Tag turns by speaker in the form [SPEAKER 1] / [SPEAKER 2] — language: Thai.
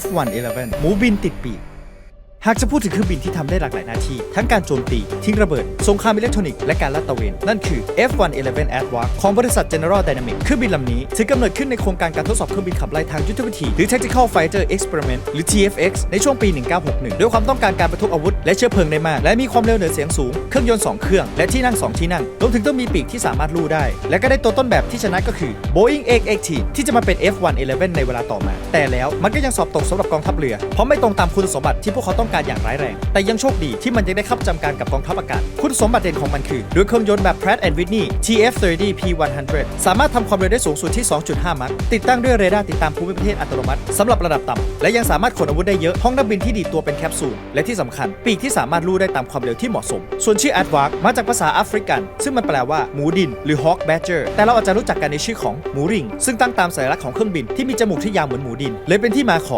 [SPEAKER 1] F111 หมูบินติดปีก หากจะพูดถึงเครื่องบินที่ทำได้หลากหลายหน้าที่ ทั้งการโจมตี ทิ้งระเบิด สงครามอิเล็กทรอนิกส์และการลาดตระเวน นั่นคือ F111 Adwar ของบริษัท General Dynamics เครื่องบินลำนี้ถือกำเนิดขึ้นในโครงการการทดสอบเครื่องบินขับไล่ทางยุทธวิธี หรือ Tactical Fighter Experiment หรือ TFX ในช่วงปี 1961 ด้วยความต้องการการบรรทุกอาวุธ และเชื้อเพลิงได้มาก และมีความเร็วเหนือเสียงสูง เครื่องยนต์ 2 เครื่อง และที่นั่ง 2 ที่นั่ง รวมถึงต้องมีปีกที่สามารถลู่ได้ และก็ได้ตัวต้นแบบที่ชนะก็คือ Boeing 880ที่จะมาเป็น F111 ในเวลาต่อมา แต่แล้วมันก็ยังสอบตกสำหรับกองทัพเรือเพราะไม่ตรงตามคุณสมบัติที่พวกเขาต้องการอย่างร้ายแรง แต่ยังโชคดีที่มันยังได้ข้าประจำการกับกองทัพอากาศ คุณสมบัติเด่นของมันคือด้วยเครื่องยนต์แบบ Pratt Whitney TF30 P100 สามารถทำความเร็วได้สูงสุดที่ 2.5 มัคติดตั้งด้วยเรดาร์ติดตามภูมิประเทศอัตโนมัติสำหรับระดับต่ำและยังสามารถขนอาวุธได้เยอะห้องนักบินที่ดีตัวเป็นแคปซูลและที่สำคัญ ปีกที่สามารถลู่ได้ตามความเร็วที่เหมาะสม ส่วนชื่อ Advark มาจากภาษาแอฟริกัน ซึ่งมันแปลว่าหมูดิน หรือ Hawk Badger แต่เราอาจจะรู้จักกันในชื่อของหมูริง ซึ่งตั้งตามสัญลักษณ์ของเครื่องบินที่มีจมูกที่ยาวเหมือนหมูดิน เลยเป็นที่มาของ